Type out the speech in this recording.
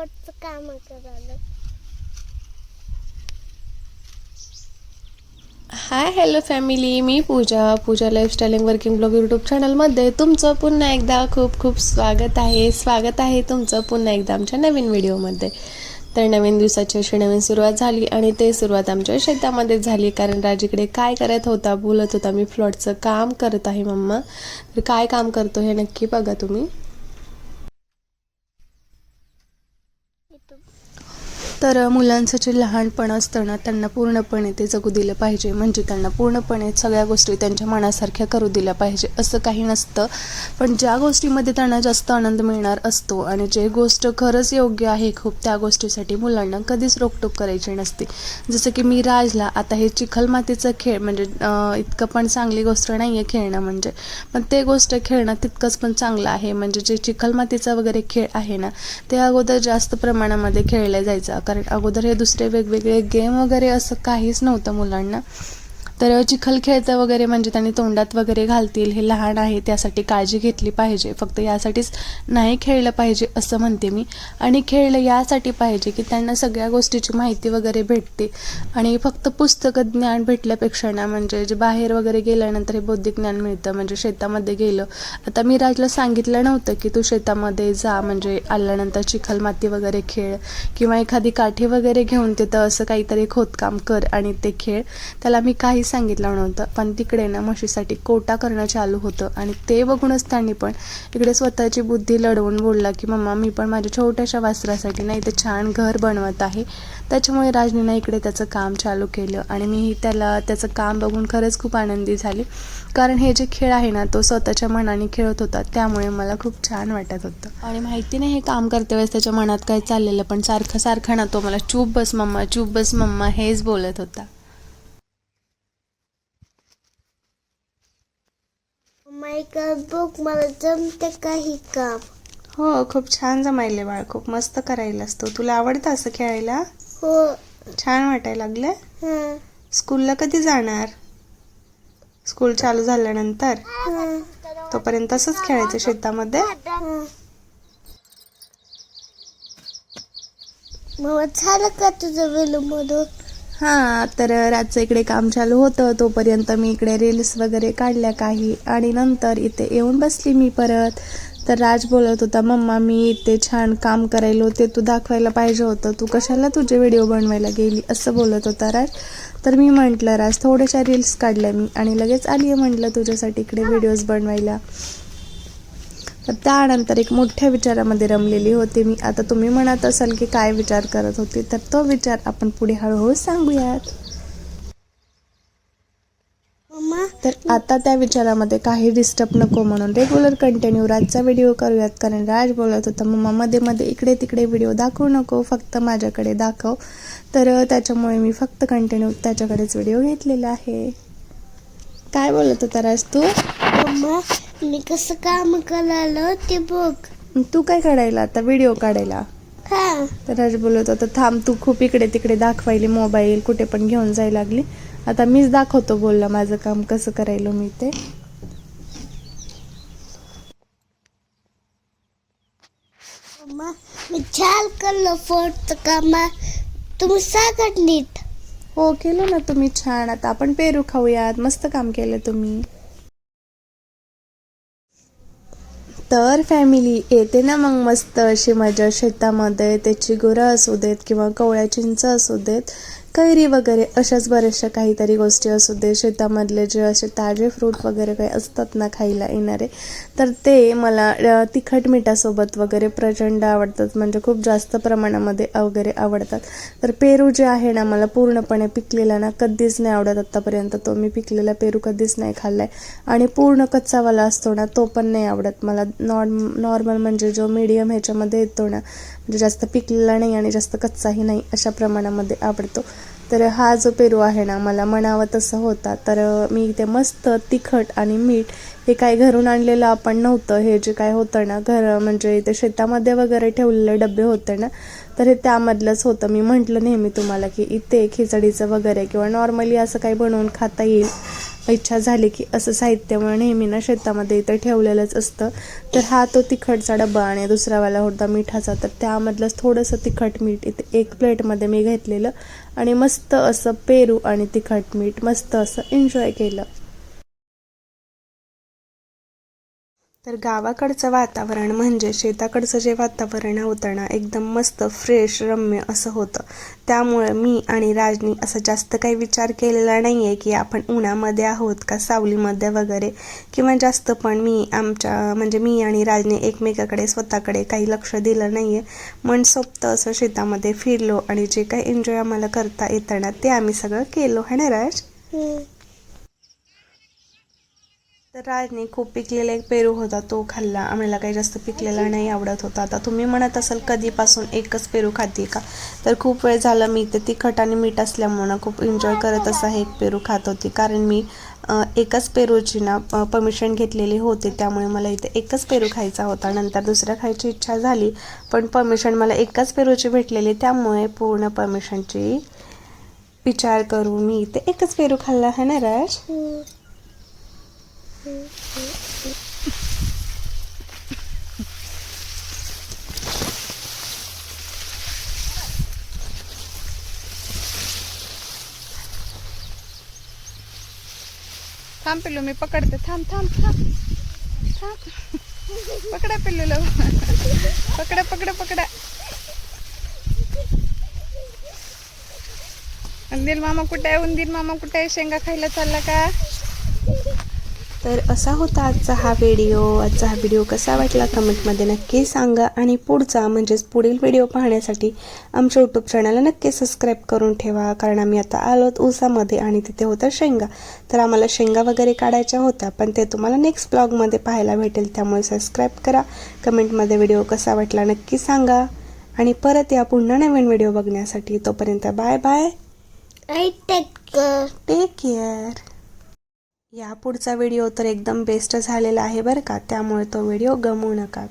फोडचं काम करायला hi hello family मी Pooja. Pooja lifestyle working blog YouTube चॅनलमध्ये तुमचं पुन्हा एकदा खूप खूप स्वागत आहे. स्वागत आहे तुमचं पुन्हा एकदा आमच्या नवीन व्हिडिओमध्ये तर नवीन दिवसाची अशी नवीन सुरुवात झाली आणि ते सुरुवात आमच्या शेतामध्ये झाली. कारण राजीकडे काय करत होता बोलत होता मी फ्लॉटचं काम करत आहे मम्मा. तर काय काम करतो हे नक्की बघा तुम्ही. YouTube. तर मुलांचं जे लहानपण असतं ना त्यांना पूर्णपणे ते जगू दिलं पाहिजे. म्हणजे त्यांना पूर्णपणे सगळ्या गोष्टी त्यांच्या मनासारख्या करू दिल्या पाहिजे असं काही नसतं. पण ज्या गोष्टीमध्ये त्यांना जास्त आनंद मिळणार असतो आणि जे गोष्ट खरंच योग्य आहे खूप त्या गोष्टीसाठी मुलांना कधीच रोकटोक करायची नसते. जसं की मी राजला आता हे चिखलमातीचं खेळ म्हणजे इतकं पण चांगली गोष्ट नाही आहे खेळणं म्हणजे. पण ते गोष्ट खेळणं तितकंच पण चांगलं आहे. म्हणजे जे चिखलमातीचा वगैरे खेळ आहे ना ते अगोदर जास्त प्रमाणामध्ये खेळलं जायचं. कारण अगोदर हे दुसरे वेगवेगळे गेम वगैरे असं काहीच नव्हतं मुलांना. तर चिखल खेळतं वगैरे म्हणजे त्यांनी तोंडात वगैरे घालतील हे लहान आहे त्यासाठी काळजी घेतली पाहिजे. फक्त यासाठीच नाही खेळलं पाहिजे असं म्हणते मी. आणि खेळलं यासाठी पाहिजे की त्यांना सगळ्या गोष्टीची माहिती वगैरे भेटते. आणि फक्त पुस्तकं ज्ञान भेटल्यापेक्षा ना म्हणजे जे बाहेर वगैरे गेल्यानंतर हे बौद्धिक ज्ञान मिळतं म्हणजे शेतामध्ये गेलं. आता मी राजला सांगितलं नव्हतं की तू शेतामध्ये जा म्हणजे आल्यानंतर चिखल माती वगैरे खेळ किंवा एखादी काठी वगैरे घेऊन तिथं असं काहीतरी खोदकाम कर आणि ते खेळ. त्याला मी काही सांगितलं नव्हतं पण तिकडे ना म्हशीसाठी कोटा करणं चालू होतं. आणि ते बघूनच त्यांनी पण इकडे स्वतःची बुद्धी लढवून बोलला की मम्मा मी पण माझ्या छोट्याशा वासरासाठी ना इथे छान घर बनवत आहे. त्याच्यामुळे राजनीनं इकडे त्याचं काम चालू केलं. आणि मी त्याला त्याचं काम बघून खरंच खूप आनंदी झाली. कारण हे जे खेळ आहे ना तो स्वतःच्या मनाने खेळत होता. त्यामुळे मला खूप छान वाटत होतं. आणि माहिती नाही हे काम करते वेळेस त्याच्या मनात काय चाललेलं पण सारखं सारखं ना तो मला चूप बस मम्मा चूप बस मम्मा हेच बोलत होता. बघ मला जमते काही काम? हो खूप छान जमायले बाळ खूप मस्त करायला असतो तुला आवडतं असं खेळायला? हो. छान वाटायला लागलं हं, स्कूलला कधी जाणार? स्कूल चालू झाल्यानंतर? हं, तोपर्यंत तसंच खेळायचं शेतामध्ये? हं. मग झालं का तुझं वेलूमधून हां तर रातचं इकडे काम चालू होतं. तोपर्यंत मी इकडे रील्स वगैरे काढल्या काही. आणि नंतर इथे येऊन बसली मी परत. तर राज बोलत होता मम्मा मी इथे छान काम करायलो ते तू दाखवायला पाहिजे होतं. तू कशाला तुझे व्हिडिओ बनवायला गेली? असं बोलत होता राज. तर मी म्हटलं राज थोड्याशा रील्स काढल्या मी आणि लगेच आली आहे म्हटलं तुझ्यासाठी इकडे व्हिडिओज बनवायला. तर त्यानंतर एक मोठ्या विचारामध्ये रमलेली होते मी. आता तुम्ही म्हणत असाल की काय विचार करत होते तर तो विचार आपण पुढे हळूहळू सांगूयात. तर आता त्या विचारामध्ये काही डिस्टर्ब नको म्हणून रेग्युलर कंटिन्यू राजचा व्हिडिओ करूयात कारण राज बोलत होता मम्मा मध्ये मध्ये इकडे तिकडे व्हिडिओ दाखवू नको फक्त माझ्याकडे दाखव. तर त्याच्यामुळे मी फक्त कंटिन्यू त्याच्याकडेच व्हिडिओ घेतलेला आहे. काय बोलत होता राज तू? मम्मा मी कसं काम करायला ते बघ. तू काय काढायला आता? व्हिडिओ काढायला? हा. तर राज बोलत होता थांब तू खूप इकडे तिकडे दाखवायली मोबाईल कुठे पण घेऊन जायला लागली. आता मीच दाखवतो बोलला माझं काम कसं करायलो मी ते. मम्मा मी छान करलं फोडचं काम. तुम्ही सांगत नीट. हो केलं ना तुम्ही छान. आता आपण पेरू खाऊयात. मस्त काम केलं तुम्ही. तर फॅमिली येते ना मग मस्त अशी मजा शेतामध्ये त्याची गुरं असू देत किंवा कवळ्या चिंच असू देत. कैरी वगैरे अशाच बऱ्याचशा काहीतरी गोष्टी असू दे शेतामधले जे असे ताजे फ्रूट वगैरे काही असतात ना खायला येणारे तर ते मला तिखट मिठासोबत वगैरे प्रचंड आवडतात म्हणजे खूप जास्त प्रमाणामध्ये वगैरे आवडतात. तर पेरू जे आहे ना मला पूर्णपणे पिकलेला ना कधीच नाही आवडत आत्तापर्यंत तो मी पिकलेला पेरू कधीच नाही खाल्लाय. आणि पूर्ण कच्चावाला असतो ना तो पण नाही आवडत. मला नॉर्म नॉर्मल म्हणजे जो मीडियम ह्याच्यामध्ये येतो ना म्हणजे जास्त पिकलेला नाही आणि जास्त कच्चाही नाही अशा प्रमाणामध्ये आवडतो. तर हा जो पेरू आहे ना मला म्हणावं तसं होता. तर मी इथे मस्त तिखट आणि मीठ हे काय घरून आणलेलं आपण नव्हतं. हे जे काय होतं ना घर म्हणजे इथे शेतामध्ये वगैरे ठेवलेले डबे होते ना तर हे त्यामधलंच होतं. मी म्हटलं नेहमी तुम्हाला की इथे खिचडीचं वगैरे किंवा नॉर्मली असं काही बनवून खाता येईल. इच्छा झाली की असं साहित्यामुळे नेहमी ना शेतामध्ये इथं ठेवलेलंच असतं. तर हा तो तिखटचा डब्बा आणि दुसरावाला होता मिठाचा. तर त्यामधलंच थोडंसं तिखट मीठ इथे एक प्लेटमध्ये मी घेतलेलं आणि मस्त असं पेरू आणि तिखट मीठ मस्त असं एन्जॉय केलं. तर गावाकडचं वातावरण म्हणजे शेताकडचं जे वातावरण होतं ना एकदम मस्त फ्रेश रम्य असं होतं. त्यामुळे मी आणि राजनी असं जास्त काही विचार केलेला नाही आहे की आपण उन्हामध्ये आहोत का सावलीमध्ये वगैरे किंवा जास्त पण मी आमच्या म्हणजे मी आणि राजने एकमेकाकडे स्वतःकडे काही लक्ष दिलं नाही आहे मन सोबत असं शेतामध्ये फिरलो आणि जे काही एन्जॉय आम्हाला करता येतं ना ते आम्ही सगळं केलो. है ना राज? तर राजने खूप पिकलेला एक पेरू होता तो खाल्ला. आम्हाला काही जास्त पिकलेला नाही आवडत होता. आता तुम्ही म्हणत असाल कधीपासून एकच पेरू खाते का? तर खूप वेळ झाला मी ते तिखट आणि मीठ असल्यामुळं खूप एन्जॉय करत असा हे एक पेरू खात होती. कारण मी एकच पेरूची ना परमिशन घेतलेली होती. त्यामुळे मला इथे एकच पेरू खायचा होता. नंतर दुसऱ्या खायची इच्छा झाली पण परमिशन मला एकच पेरूची भेटलेली. त्यामुळे पूर्ण परमिशनची विचार करून मी इथे एकच पेरू खाल्ला. आहे ना राज? थांब पिल्लू मी पकडते. थांब थांब थांब. थांब. पकडा पिल्लूला पकडा पकडा पकडा. उंदीर मामा कुठे आहे? उंदीर मामा कुठे आहे? शेंगा खायला चालला का? तर असा होता आजचा हा व्हिडिओ आजचा हा व्हिडिओ कसा वाटला कमेंटमध्ये नक्की सांगा. आणि पुढचा म्हणजेच पुढील व्हिडिओ पाहण्यासाठी आमच्या यूट्यूब चॅनलला नक्की सबस्क्राईब करून ठेवा. कारण आम्ही आता आलोत ऊसामध्ये आणि तिथे होतं शेंगा. तर आम्हाला शेंगा वगैरे काढायच्या होत्या पण ते तुम्हाला नेक्स्ट ब्लॉगमध्ये पाहायला भेटेल. त्यामुळे सबस्क्राईब करा. कमेंटमध्ये व्हिडिओ कसा वाटला नक्की सांगा. आणि परत या पुन्हा नवीन व्हिडिओ बघण्यासाठी तोपर्यंत बाय बाय टेक केअर या पुढचा व्हिडिओ तर एकदम बेस्ट झालेला आहे बरं का. त्यामुळे तो व्हिडिओ गमवू नका.